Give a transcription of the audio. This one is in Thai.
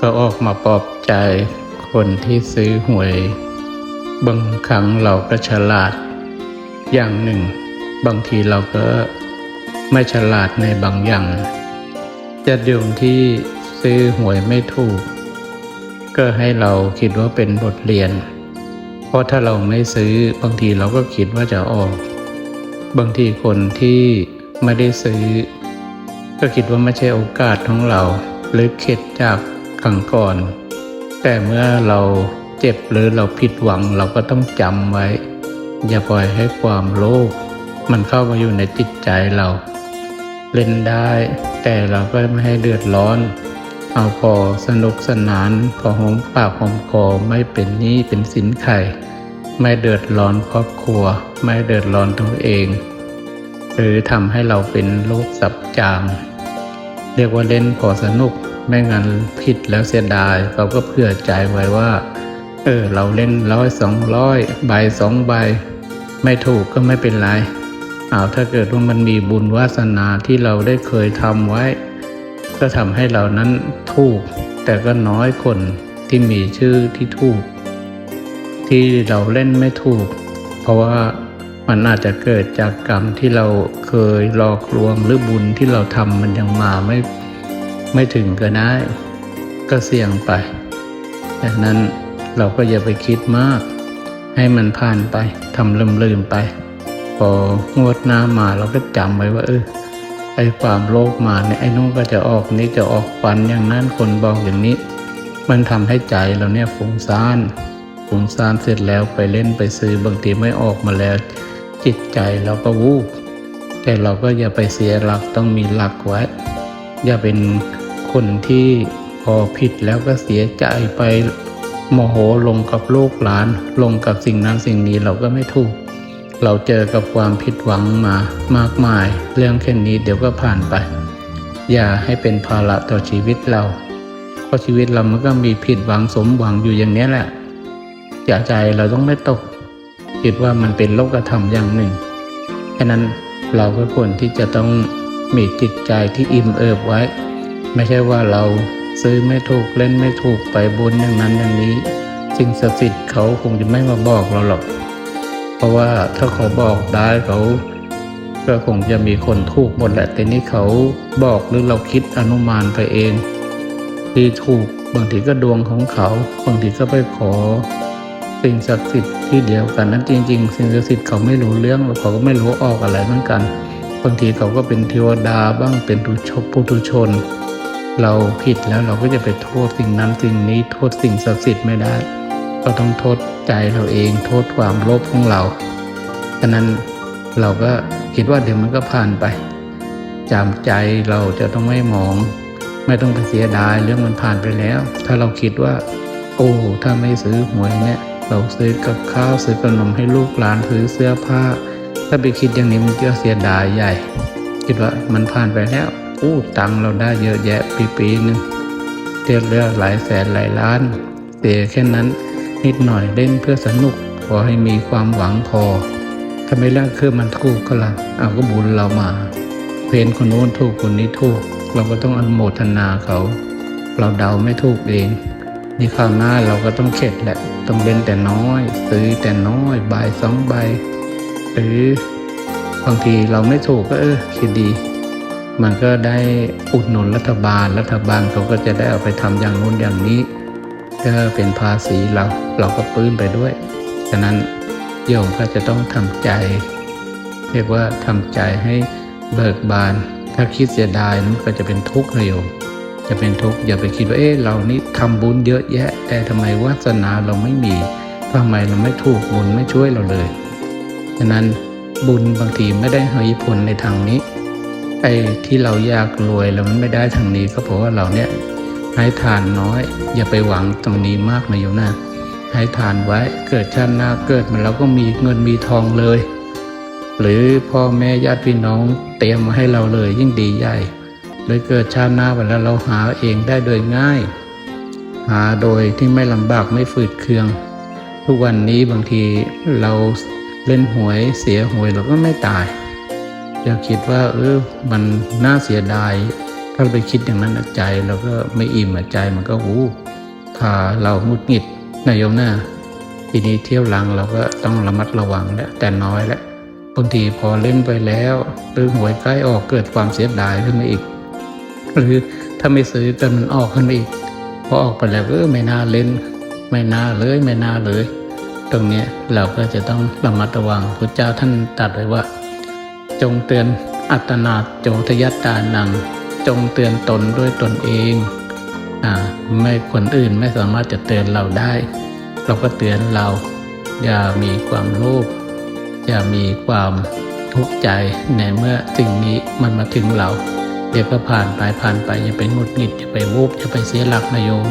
ก็ออกมาปลอบใจคนที่ซื้อหวย บางครั้งเราก็ฉลาด อย่างหนึ่ง บางทีเราก็ไม่ฉลาดในบางอย่าง จะโยมที่ซื้อหวยไม่ถูก ก็ให้เราคิดว่าเป็นบทเรียน เพราะถ้าเราไม่ซื้อบางทีเราก็คิดว่าจะออก บางทีคนที่ไม่ได้ซื้อ ก็คิดว่าไม่ใช่โอกาสของเราหรือเข็ดจาก ครั้งก่อน แต่เมื่อเราเจ็บหรือเราผิดหวังเราก็ต้องจำไว้ อย่าปล่อยให้ความโลภมันเข้ามาอยู่ในจิตใจเรา เล่นได้ แต่เราก็ไม่ให้เดือดร้อน เอาพอสนุกสนานพอหอมปากหอมคอไม่เป็นหนี้เป็นสินไข่ไม่เดือดร้อนครอบครัว ไม่เดือดร้อนตัวเอง หรือทำให้เราเป็นโรคสับจาง เรียกว่าเล่นพอสนุก ไม่งั้นผิดแล้วเสียดายเขาก็เผื่อใจไว้ว่า เออเราเล่นร้อยสองร้อยใบสองใบ ไม่ถูกก็ไม่เป็นไรเอาถ้าเกิดว่ามันมีบุญวาสนาที่เราได้เคยทำไว้ ก็ทำให้เรานั้นถูก แต่ก็น้อยคนที่มีชื่อที่ถูก ที่เราเล่นไม่ถูก เพราะว่ามันอาจจะเกิดจากกรรมที่เราเคยหลอกลวงหรือบุญที่เราทำมันยังมาไม่ ไม่ถึงก็ได้ ก็เสี่ยงไปดังนั้นเราก็อย่าไปคิดมาก ให้มันผ่านไปทำลืมลืมๆไป พองวดหน้ามาเราก็จำไว้ว่าเออไอ้ความโลภมาเนี่ยไอ้นู้นก็จะออกนี้จะออกฟันอย่างนั้นคนบอกอย่างนี้ มันทำให้ใจเราเนี่ยฟุ้งซ่านฟุ้งซ่านเสร็จแล้วไปเล่นไปซื้อบางทีไม่ออกมาแล้ว จิตใจเราก็วูบแต่เราก็อย่าไปเสียหลักต้องมีหลักไว้ อย่าเป็น คนที่พอผิดแล้วก็เสียใจไปโมโหลงกับลูกหลาน ลงกับสิ่งนั้นสิ่งนี้เราก็ไม่ถูก เราเจอกับความผิดหวังมามากมาย เรื่องแค่นี้เดี๋ยวก็ผ่านไป อย่าให้เป็นภาระต่อชีวิตเราเพราะชีวิตเรามันก็มีผิดหวังสมหวังอยู่อย่างนี้แหละอย่าใจเราต้องไม่ตก คิดว่ามันเป็นโลกธรรมอย่างหนึ่งฉะนั้นเราก็ควรที่จะต้องมีจิตใจที่อิ่มเอิบไว้ ไม่ใช่ว่าเราซื้อไม่ถูกเล่นไม่ถูกไปบุญอย่างนั้นอย่างนี้สิ่งศักดิ์สิทธิ์เขาคงจะไม่มาบอกเราหรอก เพราะว่าถ้าเขาบอกได้เขาก็คงจะมีคนถูกหมดแหละแต่นี่เขาบอกหรือเราคิดอนุมานไปเองที่ถูกบางทีก็ดวงของเขาบางทีก็ไปขอ สิ่งศักดิ์สิทธิ์ที่เดียวกันนั้นจริง ๆ สิ่งศักดิ์สิทธิ์เขาไม่รู้เรื่องเขาก็ไม่รู้ออกอะไรเหมือนกัน บางทีเขาก็เป็นเทวดาบ้างเป็นตุชนปุถุชน เราผิดแล้วเราก็จะไปโทษสิ่งนั้นสิ่งนี้โทษสิ่งศักดิ์สิทธิ์ไม่ได้ ก็ต้องโทษใจเราเองโทษความโลภของเราฉะนั้นเราก็คิดว่าเดี๋ยวมันก็ผ่านไปจำใจเราจะต้องไม่มอง ไม่ต้องไปเสียดายเรื่องมันผ่านไปแล้ว ถ้าเราคิดว่า โอ้ถ้าไม่ซื้อหวยเนี่ย เราซื้อกับข้าวซื้อขนมให้ลูกหลานซื้อเสื้อผ้า ถ้าไปคิดอย่างนี้มันก็เสียดายใหญ่ คิดว่ามันผ่านไปแล้ว อู้ตังเราได้เยอะแยะปีปีหนึงเทียบเลือกหลายแสนหลายล้านเสียแค่นั้นนิดหน่อยเล่นเพื่อสนุกพอให้มีความหวังพอถ้าไม่เล่นคือมันถูกก็ละเอาก็บุญเรามา เพนคนโน้นถูกคนนี้ถูก เราก็ต้องอนุโมทนาเขา เราเดาไม่ถูกเองนี่คราวหน้าเราก็ต้องเข็ดแหละต้องเล่นแต่น้อย ซื้อแต่น้อยใบสองใบหรือบางทีเราไม่ถูกก็เออคิดดี มันก็ได้อุดหนุนรัฐบาล รัฐบาลเขาก็จะได้เอาไปทำอย่างนู้นอย่างนี้ก็เป็นภาษีเราเราก็ปลื้มไปด้วยฉะนั้นโยมก็จะต้องทำใจ เรียกว่าทำใจให้เบิกบาน ถ้าคิดเสียดายมันก็จะเป็นทุกข์เลยโยมจะเป็นทุกข์อย่าไปคิดว่าเอ๊ะเรานี่ทำบุญเยอะแยะ แต่ทำไมวาสนาเราไม่มีทำไมเราไม่ถูกบุญไม่ช่วยเราเลย ฉะนั้นบุญบางทีไม่ได้ให้ผลในทางนี้ ไอ้ที่เรายากรวยแล้วมันไม่ได้ทางนี้ก็เพราะว่าเราเนี่ยให้ทานน้อย อย่าไปหวังตรงนี้มากนะโยมนะให้ทานไว้เกิดชาติหน้าเกิดมาแล้วก็มีเงินมีทองเลย หรือพ่อแม่ญาติพี่น้องเตรียมมาให้เราเลยยิ่งดีใหญ่เลยเกิดชาติหน้าไปแล้วเราหาเองได้โดยง่าย หาโดยที่ไม่ลำบากไม่ฝืดเคือง ทุกวันนี้บางทีเราเล่นหวยเสียหวยเราก็ไม่ตาย อย่าคิดว่าเออมันน่าเสียดาย ถ้าไปคิดอย่างนั้นใจเราก็ไม่อิ่มใจมันก็วูบพาเราหงุดหงิดนายโยมนะทีนี้เที่ยวหลังเราก็ต้องระมัดระวังแล้วแต่น้อยแล้วบางทีพอเล่นไปแล้วหรือหวยใกล้ออกเกิดความเสียดายขึ้นมาอีก หรือถ้าไม่ซื้อจนมันออกขึ้นมาอีกพอออกไปแล้วก็ไม่น่าเล่น ไม่น่าเลยไม่น่าเลย ตรงนี้เราก็จะต้องระมัดระวังพระเจ้าท่านตรัสไว้ว่า จงเตือนอัตนาโจทยัตานัง จงเตือนตนด้วยตนเองอ่าไม่คนอื่นไม่สามารถจะเตือนเราได้ เราก็เตือนเรา อย่ามีความโลภอย่ามีความทุกข์ใจในเมื่อสิ่งนี้มันมาถึงเรา เดี๋ยวก็ผ่านไปผ่านไปอย่าไปงุดหงิดอย่าไปวูบอย่าไปเสียหลักนะโยม